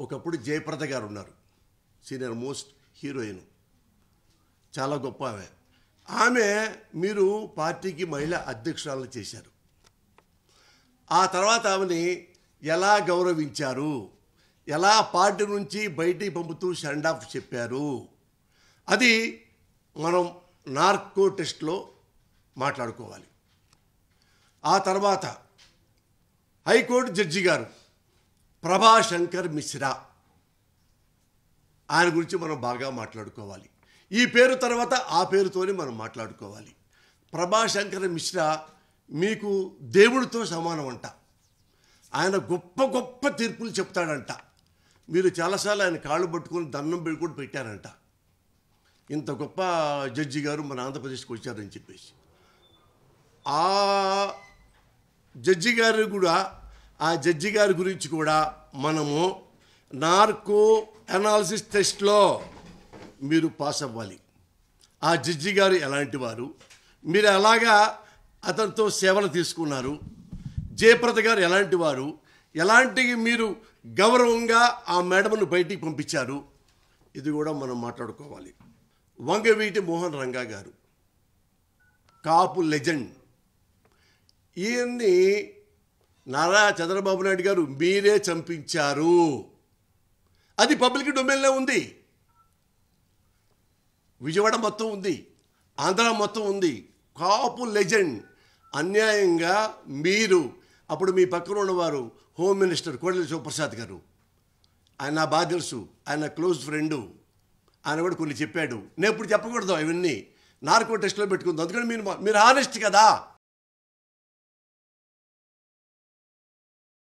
ఒకప్పుడు జయప్రద గారు ఉన్నారు సీనియర్ మోస్ట్ హీరోయిన్. చాలా గొప్ప ఆమె. ఆమె మీరు పార్టీకి మహిళా అధ్యక్షురాలు చేశారు. ఆ తర్వాత ఆమెని ఎలా గౌరవించారు? ఎలా పార్టీ నుంచి బయటికి పంపుతూ షండ్ ఆఫ్ చెప్పారు? అది మనం నార్కో టెస్ట్లో మాట్లాడుకోవాలి. ఆ తర్వాత హైకోర్టు జడ్జి గారు ప్రభాశంకర్ మిశ్రా. ఆయన గురించి మనం బాగా మాట్లాడుకోవాలి. ఈ పేరు తర్వాత ఆ పేరుతోనే మనం మాట్లాడుకోవాలి. ప్రభాశంకర్ మిశ్రా మీకు దేవుడితో సమానం అంట ఆయన గొప్ప గొప్ప తీర్పులు చెప్తాడంట. మీరు చాలాసార్లు ఆయన కాళ్ళు పట్టుకొని దండం పెట్టి కూడా పెట్టారంట. ఇంత గొప్ప జడ్జి గారు మన ఆంధ్రప్రదేశ్కి వచ్చారని చెప్పేసి. ఆ జడ్జి గారు కూడా ఆ జడ్జి గారి గురించి కూడా మనము నార్కో అనాలిసిస్ టెస్ట్లో మీరు పాస్ అవ్వాలి. ఆ జడ్జి గారు ఎలాంటి వారు? మీరు ఎలాగా అతనితో సేవలు తీసుకున్నారు? జయప్రద గారు ఎలాంటి వారు? ఎలాంటి మీరు గౌరవంగా ఆ మేడమ్ను బయటికి పంపించారు? ఇది కూడా మనం మాట్లాడుకోవాలి. వంగవీటి మోహన్ రంగా గారు. కాపు లెజెండ్. ఈయన్ని నారా చంద్రబాబు నాయుడు గారు మీరే చంపించారు. అది పబ్లిక్ డొమైన్లో ఉంది. విజయవాడ మొత్తం ఉంది. ఆంధ్ర మొత్తం ఉంది. కాపు లెజెండ్. అన్యాయంగా మీరు అప్పుడు మీ పక్కన ఉన్నవారు హోమ్ మినిస్టర్ కోడెల శివప్రసాద్ గారు. ఆయన నా బాగా తెలుసు ఆయన క్లోజ్ ఫ్రెండు. ఆయన కూడా కొన్ని చెప్పాడు. నేను ఇప్పుడు చెప్పకూడదు అవన్నీ. నార్కో టెస్ట్లో పెట్టుకుందాం. అందుకని మీరు మీరు హానెస్ట్ కదా.